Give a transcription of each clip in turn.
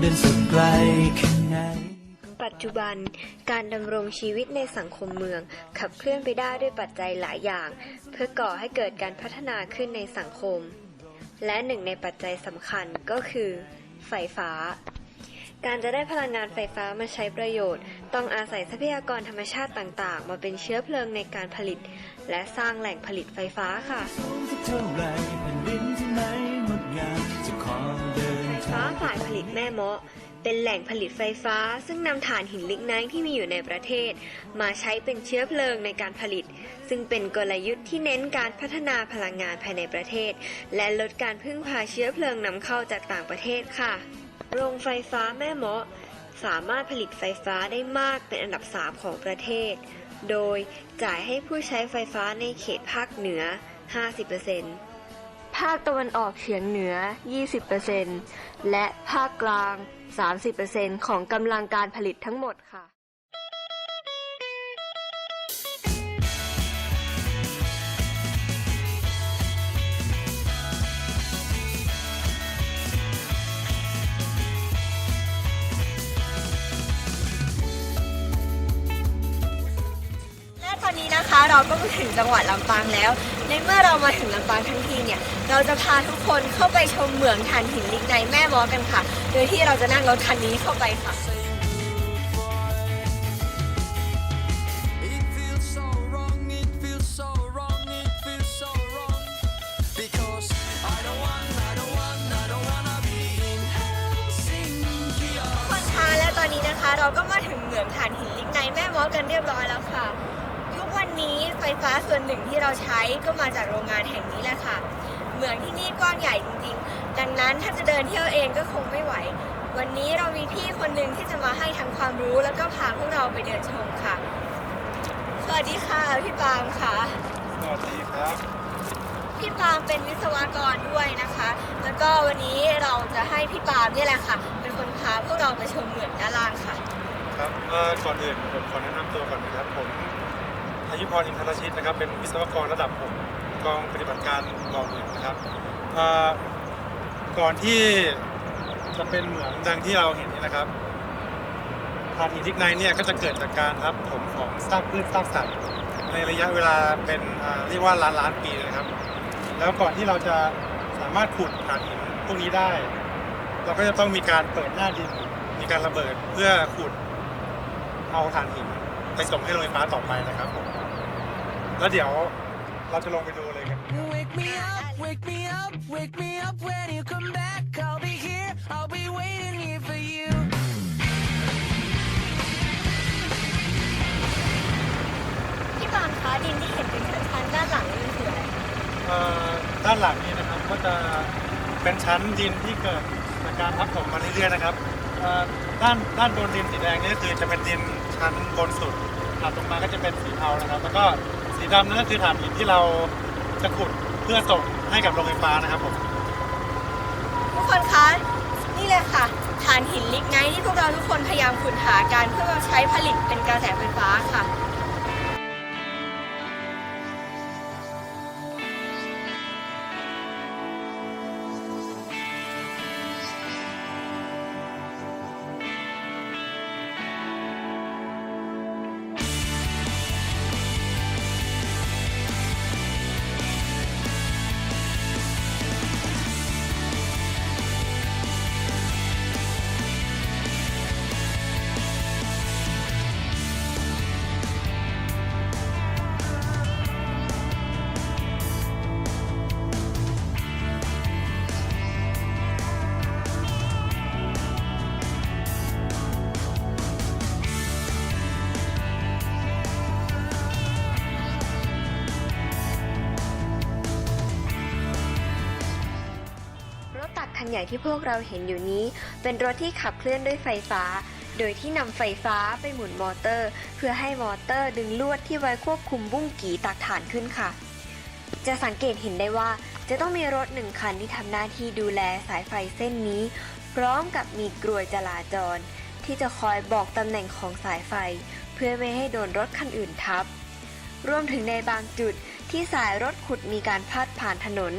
เดินสุดไกลแค่ไหนปัจจุบันการดำรงชีวิตในสังคมเมือง ขับเคลื่อนไปได้ด้วยปัจจัยหลายอย่าง เพื่อก่อให้เกิดการพัฒนาขึ้นในสังคม และหนึ่งในปัจจัยสำคัญก็คือ ไฟฟ้า การจะได้พลังงานไฟฟ้ามาใช้ประโยชน์ ต้องอาศัยทรัพยากรธรรมชาติต่างๆ มาเป็นเชื้อเพลิงในการผลิต และสร้างแหล่งผลิตไฟฟ้าค่ะ ฟ้าฝ่ายผลิตแม่เมาะ เป็นแหล่งผลิตไฟฟ้า ซึ่งนำถ่านหินลิกไนท์ที่มีอยู่ในประเทศ มาใช้เป็นเชื้อเพลิงในการผลิต ซึ่งเป็นกลยุทธ์ที่เน้นการพัฒนาพลังงานภายในประเทศ และลดการพึ่งพาเชื้อเพลิงนำเข้าจากต่างประเทศค่ะ โรงไฟฟ้าแม่เมาะสามารถผลิตไฟฟ้าได้มากเป็นอันดับ 3 ของประเทศ โดยจ่ายให้ผู้ใช้ไฟฟ้าในเขตภาคเหนือ 50% ภาคตะวันออกเฉียงเหนือ 20%และภาคกลาง 30%ของกำลังการผลิตทั้งหมดค่ะ นนี้นะคะเราก็มาถึงจังหวัดลำปางแล้ว ในเมื่อเรามาถึงลำปางทั้งทีเนี่ยเราจะพาทุกคนเข้าไปชมเหมืองถ่านหินลิกไนท์แม่มอกันค่ะ โดยที่เราจะนั่งรถคันนี้เข้าไปค่ะ It feels so wrong, it feels so wrong, it feels so wrong. Because I don't want, I don't want, I don't wanna be in Helsinki. ทุกคนคะและตอนนี้นะคะเราก็มาถึงเหมืองถ่านหินลิกไนท์แม่มอกันเรียบร้อยแล้วค่ะทุก วันนี้ไฟฟ้าส่วนหนึ่งที่เราใช้ก็มาจากโรงงานแห่งนี้แหละค่ะ เหมืองที่นี่กว้างใหญ่จริงๆ ดังนั้นถ้าจะเดินเที่ยวเองก็คงไม่ไหว วันนี้เรามีพี่คนหนึ่งที่จะมาให้ทั้งความรู้แล้วก็พาพวกเราไปเดินชมค่ะ สวัสดีค่ะพี่ปางค่ะ สวัสดีครับ พี่ปาล์มเป็นวิศวกรด้วยนะคะ แล้วก็วันนี้เราจะให้พี่ปาล์มเนี่ยแหละค่ะ เป็นคนพาพวกเราไปชมเหมืองด้านล่างค่ะ ครับเอ่อก่อนอื่นผมขอแนะนำตัวก่อนนะครับผม อายุพรอินทรชิตนะครับเป็นวิศวกรระดับผมกองปฏิบัติการบ่อเหมืองนะครับก่อนที่จะเป็นเหมืองดังที่เราเห็นนี่นะครับทานหินทิกไนเนี่ยก็จะเกิดจากการทับถมของซากพืชซากสัตว์ในระยะเวลาเป็นเรียกว่าล้านล้านปีเลยนะครับ แล้วก่อนที่เราจะสามารถขุดถ่าหินพวกนี้ได้ เราก็จะต้องมีการเปิดหน้าดินมีการระเบิดเพื่อขุดเอาถ่านหิน ไปส่งให้โรงไฟฟ้าต่อไปนะครับผมแล้วเดี๋ยวเราจะลงไปดูเลยกัน Wake me up, wake me up, wake me up when you come back. I'll be here, I'll be waiting here for you. พี่ปาล์มคะดินที่เห็นเป็นชั้นๆด้านหลังนี่มันคืออะไรคะเอ่อด้านหลังนี้นะครับก็จะเป็นชั้นดินที่เกิดจากการทับถมมาเรื่อยๆนะครับเอ่อ ด้านด้านบนดินสีแดงนี่ก็คือจะเป็นดินชั้นบนสุดถัดลงมาก็จะเป็นสีเทานะครับ แล้วก็สีดำนั่นก็คือถ่านหินที่เราจะขุดเพื่อส่งให้กับโรงไฟฟ้านะครับผมทุกคนคะนี่เลยค่ะฐานหินลิกไนท์ที่พวกเราทุกคนพยายามขุดหาการเพื่อมาใช้ผลิตเป็นกระแสไฟฟ้าค่ะ ใหญ่ที่พวกเราเห็นอยู่นี้ เป็นรถที่ขับเคลื่อนด้วยไฟฟ้า โดยที่นำไฟฟ้าไปหมุนมอเตอร์ เพื่อให้มอเตอร์ดึงลวดที่ไว้ควบคุมบุ้งกีตักถ่านขึ้นค่ะ จะสังเกตเห็นได้ว่าจะต้องมีรถหนึ่งคันที่ทำหน้าที่ดูแลสายไฟเส้นนี้ พร้อมกับมีกลวยจราจร ที่จะคอยบอกตำแหน่งของสายไฟ เพื่อไม่ให้โดนรถคันอื่นทับรวมถึงในบางจุดที่สายรถขุดมีการพาดผ่านถนน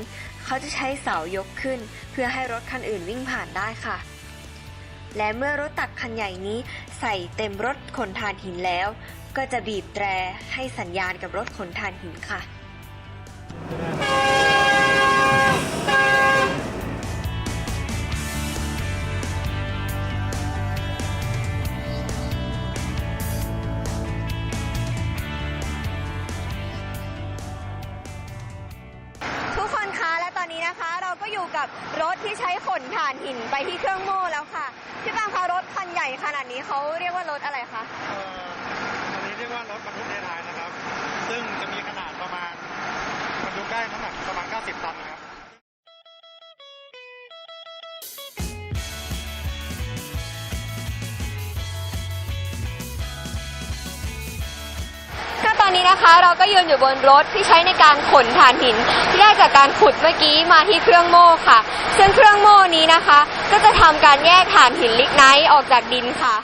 เขาจะใช้เสายกขึ้น เพื่อให้รถคันอื่นวิ่งผ่านได้ค่ะ และเมื่อรถตักคันใหญ่นี้ใส่เต็มรถขนถ่านหินแล้ว ก็จะบีบแตรให้สัญญาณกับรถขนถ่านหินค่ะ นนี้นะคะเราก็ยืนอยู่บนรถที่ใช้ในการขนถ่านหิน ที่ได้จากการขุดเมื่อกี้มาที่เครื่องโม่ค่ะ ซึ่งเครื่องโม่นี้นะคะ ก็จะทำการแยกถ่านหินลิกไนท์ออกจากดินค่ะ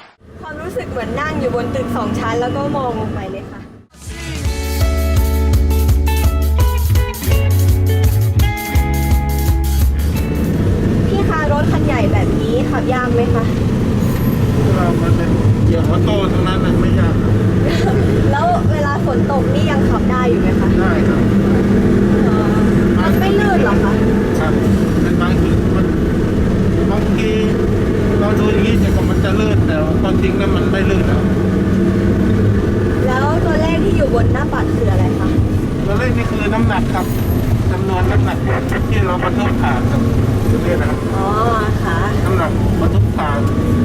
ความรู้สึกเหมือนนั่งอยู่บนตึกสองชั้นแล้วก็มองลงไปเลยค่ะพี่คะรถคันใหญ่แบบนี้ขับยากไหมคะเรามันเป็นเกี่ยวกับโต้ทั้งนั้นนะไม่ยาก แล้วเวลาฝนตกนี่ยังขับได้อยู่ไหมคะได้ครับมันไม่ลื่นหรอคะครับเป็นบางทีมันบางทีเราดูอย่างนี้แต่ก็มันจะลื่นแต่ความจริงนั้นมันไม่ลื่นนะแล้วตัวเลขที่อยู่บนหน้าปัดคืออะไรคะตัวเลขนี่คือน้ำหนักครับจำนวนน้ำหนักที่เราบรรทุกผ่านครับตัวเลขนะครับอ๋อค่ะน้ำหนักบรรทุกผ่าน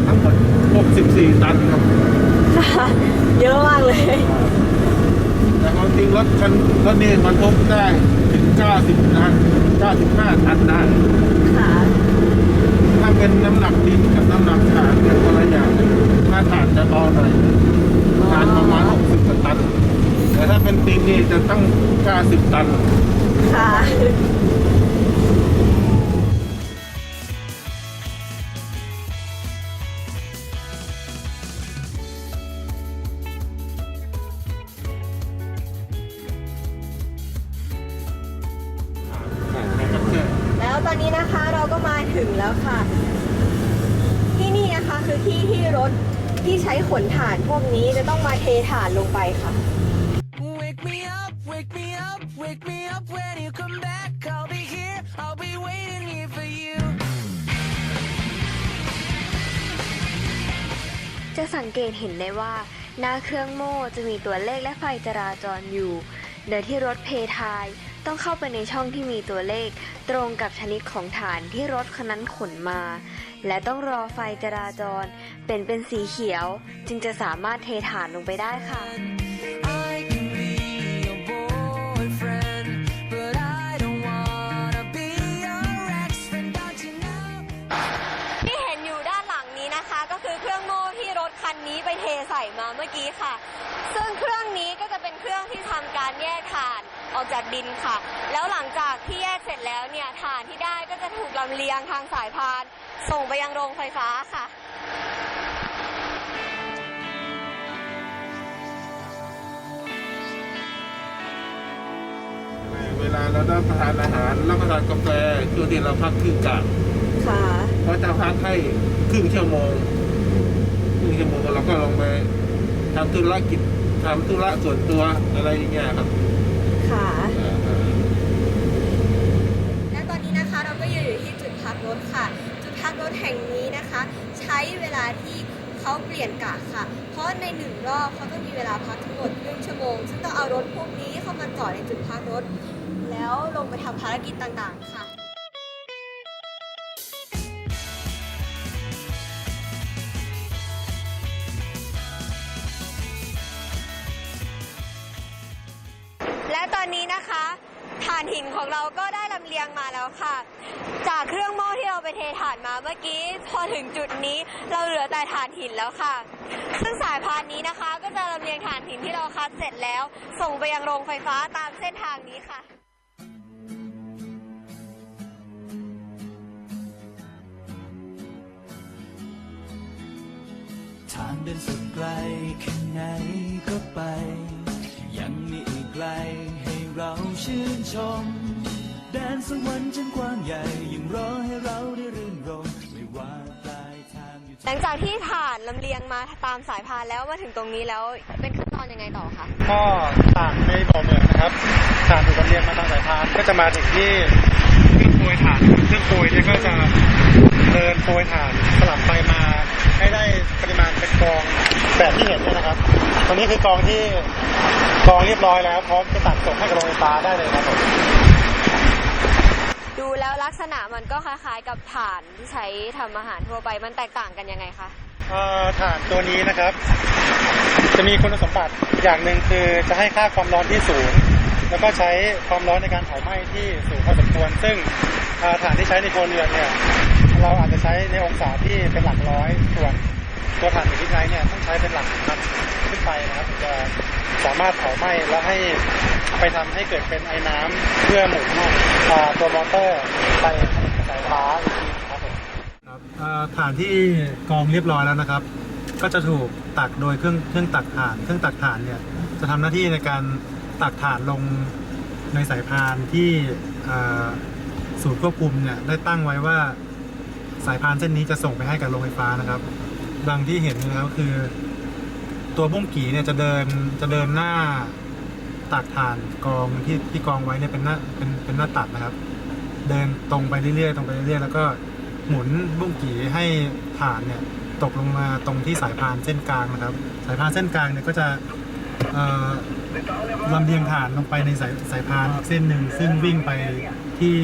ทั้งหมด64ตันครับ ค่ะ เยอะมากเลย แต่ความจริงรถคันรถนี้บรรทุกได้ถึง 90ตัน95 ตันได้ ค่ะ ถ้าเป็นน้ำหนักดินกับน้ำหนักฐานเป็นคนละอย่างถ้าฐานจะเบาหน่อยฐานประมาณ 60กว่าตัน แต่ถ้าเป็นดินนี่จะต้อง90 ตัน ค่ะ ค่ะ ที่นี่นะคะคือที่ที่รถที่ใช้ขนถ่านพวกนี้จะต้องมาเทถ่านลงไปค่ะ Wake me up, wake me up, wake me up when you come back. I'll be here, I'll be waiting here for you. จะสังเกตเห็นได้ว่า หน้าเครื่องโม่จะมีตัวเลขและไฟจราจรอยู่โดยที่รถเพทาย ต้องเข้าไปในช่องที่มีตัวเลข ตรงกับชนิดของฐานที่รถคันนั้นขนมา และต้องรอไฟจราจร เป็นเป็นสีเขียว จึงจะสามารถเทฐานลงไปได้ค่ะ I can be your boyfriend, but I don't wanna be your ex-friend, don't you know? ที่เห็นอยู่ด้านหลังนี้นะคะก็คือเครื่องโม่ที่รถคันนี้ไปเทใส่มาเมื่อกี้ค่ะ ซึ่งเครื่องนี้ก็จะเป็นเครื่องที่ทำการแยกถ่าน ออกจากดินค่ะ แล้วหลังจากที่แยกเสร็จแล้วเนี่ยถ่านที่ได้ก็จะถูกลำเลียงทางสายพาน ส่งไปยังโรงไฟฟ้าค่ะเวลาเราได้ประทานอาหารรับประทานกาแฟช่วงที่เราพักครึ่งกะค่ะเขาจะพักให้ครึ่งชั่วโมงครึ่งชั่วโมงเราก็ลงไปทำธุรกิจทำธุระส่วนตัวอะไรอย่างเงี้ยครับ คะ และตอนนี้นะคะเราก็อยู่ที่จุดพักรถค่ะ จุดพักรถแห่งนี้นะคะ ใช้เวลาที่เขาเปลี่ยนกะค่ะ เพราะในหนึ่งรอบเขาต้องมีเวลาพักทั้งหมดหนึ่งชั่วโมง ซึ่งต้องเอารถพวกนี้เข้ามาจอดในจุดพักรถ แล้วลงไปทำภารกิจต่างๆค่ะ ตอนนี้นะคะถ่านหินของเราก็ได้ลำเลียงมาแล้วค่ะ จากเครื่องหม้อที่เราไปเทถ่านมาเมื่อกี้ พอถึงจุดนี้เราเหลือแต่ถ่านหินแล้วค่ะ ซึ่งสายพานนี้นะคะ ก็จะลำเลียงถ่านหินที่เราคัดเสร็จแล้ว ส่งไปยังโรงไฟฟ้าตามเส้นทางนี้ค่ะทางเดินสุดไกลแค่ไหนก็ไป ชื่นชม แดนสวรรค์ฉันกว้างใหญ่ยังรอให้เราได้รื่นรมไม่ว่าปลายทางหลังจากที่ถ่านลำเลียงมาตามสายพานแล้วมาถึงตรงนี้แล้วเป็นขั้นตอนยังไงต่อคะก็ต่างในบ่อเหมืองนะครับถ่านถูกลำเลียงมาตามสายพานก็จะมาถึงที่เครื่องโปรยถ่านเครื่องโปรยเนี่ยก็จะ เดินโปรยถ่านสลับไปมาให้ได้ปริมาณเป็นกองแบบที่เห็นเนี่ยนะครับตรงนี้คือกองที่กองเรียบร้อยแล้วพร้อมจะตัดส่งให้กับโรงไฟฟ้าได้เลยครับผมดูแล้วลักษณะมันก็คล้ายๆกับถ่านที่ใช้ทำอาหารทั่วไปมันแตกต่างกันยังไงคะเอ่อถ่านตัวนี้นะครับ จะมีคุณสมบัติอย่างหนึ่งคือจะให้ค่าความร้อนที่สูง แล้วก็ใช้ความร้อนในการเผาไหม้ที่สูงพอสมควร ซึ่งเอ่อถ่านที่ใช้ในครัวเรือนเนี่ยเราอาจจะ ใช้ในองศาที่เป็นหลักร้อยส่วนตัวถ่านหินที่ใช้เนี่ยต้องใช้เป็นหลักพันขึ้นไปนะครับถึงจะสามารถเผาไหม้และให้ไปทำให้เกิดเป็นไอ้น้ำเพื่อหมุนตัวมอเตอร์ไปสไฟฟ้าอีกทีครับผมครับฐานที่กองเรียบร้อยแล้วนะครับ ก็จะถูกตักโดยเครื่องเครื่องตักถ่าน เครื่องตักถ่านเนี่ยจะทำหน้าที่ในการตักถ่านลงในสายพานที่ศูนย์ควบคุมเนี่ยได้ตั้งไว้ว่า สายพานเส้นนี้จะส่งไปให้กับโรงไฟฟ้านะครับ ดังที่เห็นนะครับคือ ตัวบุ้งกี่เนี่ยจะเดินจะเดินหน้าตักถ่านกองที่ที่กองไว้เนี่ยเป็นหน้าเป็นเป็นหน้าตัดนะครับ เดินตรงไปเรื่อยๆตรงไปเรื่อยๆแล้วก็หมุนบุ้งกี่ให้ฐานเนี่ยตกลงมาตรงที่สายพานเส้นกลางนะครับ สายพานเส้นกลางเนี่ยก็จะเอ่อลำเลียงฐานลงไปในสายสายพานอีกเส้นหนึ่งซึ่งวิ่งไป ที่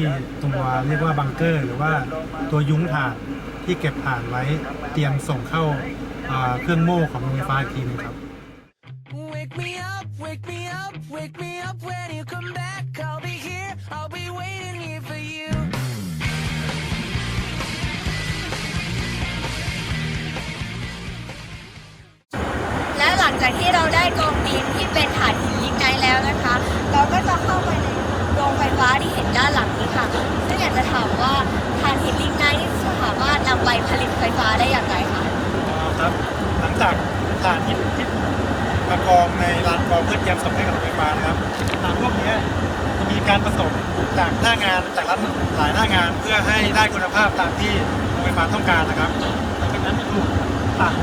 ตัวเรียกว่าบังเกอร์ หรือว่าตัวยุ้งถ่านที่เก็บถ่านไว้เตรียมส่งเข้าเอ่อเครื่องโม่ของโรงไฟฟ้าอีกทีหนึงครับ Wake me up, wake me up, wake me up when you come back. I'll be here, I'll be waiting here for you. และหลังจากที่เราได้กองดินที่เป็นถ่านหินลิกไนท์แล้วนะคะ เราก็จะเข้าไปในโรงไฟฟ้าที่เห็นด้านหลังนี้ค่ะซึ่งอยากจะถามว่าถ่านหินลิกไนท์สามารถนำไปผลิตไฟฟ้าได้อย่างไรคะครับหลังจากถ่านที่ที่มากองในลานกองเพื่อเตรียมส่งให้กับโรงไฟฟ้านะครับถ่านพวกนี้จะมีการผสมจากหน้างานจากร้านหลายหน้างานเพื่อให้ได้คุณภาพตามที่โรงไฟฟ้าต้องการนะครับหลังจากนั้นจะถูกตัด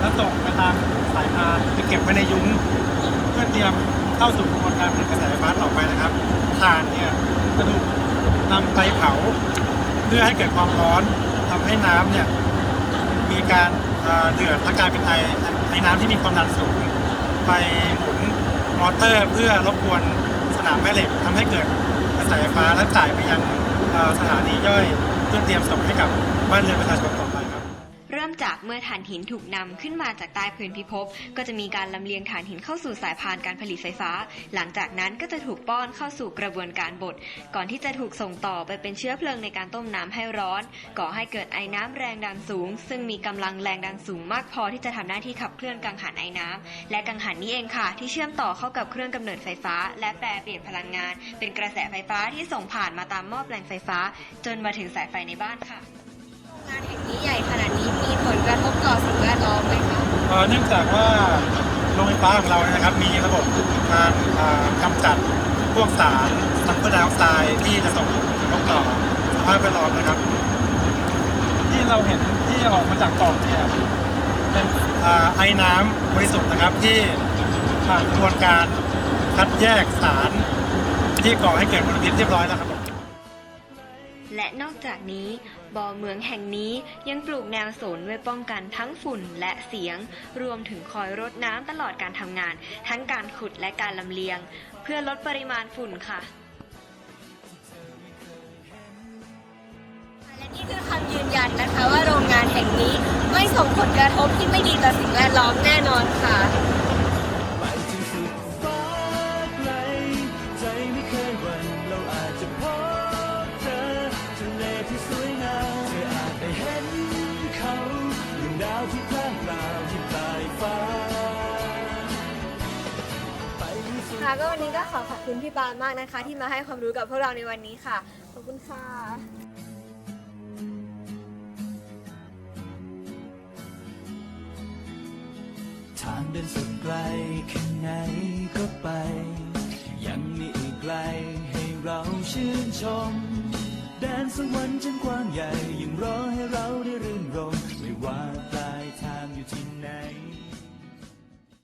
แล้วส่งไปตามสายพานจะเก็บไว้ในยุ้ง เพื่อเตรียมเข้าสู่กระบวนการผลิตกระแสไฟฟ้าต่อไปนะครับ ถ่านเนี่ยจะถูกนำไปเผา เพื่อให้เกิดความร้อนทำให้น้ำเนี่ยมีการเอ่อเดือดและกลายเป็นไอไอน้ำที่มีความดันสูง ไปหมุนมอเตอร์เพื่อรบกวนสนามแม่เหล็กทำให้เกิดกระแสไฟฟ้าและจ่ายไปยังสถานีย่อยเพื่อเตรียมส่งให้กับบ้านเรือนประชาชนต่อ จากเมื่อถ่านหินถูกนำขึ้นมาจากใต้พื้นพิภพก็จะมีการลำเลียงถ่านหินเข้าสู่สายพานการผลิตไฟฟ้า หลังจากนั้นก็จะถูกป้อนเข้าสู่กระบวนการบด ก่อนที่จะถูกส่งต่อไปเป็นเชื้อเพลิงในการต้มน้ำให้ร้อน ก่อให้เกิดไอ้น้ำแรงดันสูง ซึ่งมีกำลังแรงดันสูงมากพอที่จะทำหน้าที่ขับเคลื่อนกังหันไอ้น้ำและกังหันนี้เองค่ะ ที่เชื่อมต่อเข้ากับเครื่องกำเนิดไฟฟ้า และแปรเปลี่ยนพลังงาน เป็นกระแสไฟฟ้าที่ส่งผ่านมาตามหม้อแปลงไฟฟ้า จนมาถึงสายไฟในบ้านค่ะโรงานแห่งนี้ใหญ่ขนาดนี้มีผล กระทบต่อสิ่งแวดล้อมไหมคะเอ่อเนื่องจากว่าโรงไฟฟ้าของเราเนี่ยนะครับมีระบบการอ่ากำจัดพวกสารซัลเฟอร์ไดออกไซด์ที่จะส่งผลกระทบต่อสภาพแวดล้อมนะครับ ที่เราเห็นที่ออกมาจากกล่องเนี่ยเป็นอ่าไอ้น้ำบริสุทธิ์นะครับที่ผ่านกระบวนการคัดแยกสารที่ก่อให้เกิดมลพิษเรียบร้อยแล้วครับผม และนอกจากนี้ บ่อเมืองแห่งนี้ยังปลูกแนวสนไว้ป้องกันทั้งฝุ่นและเสียง รวมถึงคอยรดน้ำตลอดการทำงาน ทั้งการขุดและการลำเลียง เพื่อลดปริมาณฝุ่นค่ะ และนี่คือคำยืนยันนะคะว่าโรงงานแห่งนี้ไม่ส่งผลกระทบที่ไม่ดีต่อสิ่งแวดล้อมแน่นอนค่ะ คะก็วันนี้ก็ขอขอบคุณพี่บานมากนะคะ ที่มาให้ความรู้กับพวกเราในวันนี้ค่ะ ขอบคุณค่ะทางเดินสุดไกลแค่ไหนก็ไป ยังมีอีกไกลให้เราชื่นชม แดนสวรรค์ชั้นกว้างใหญ่ยังรอให้เราได้รื่นรม ไม่ว่าปลายทางอยู่ที่ไหน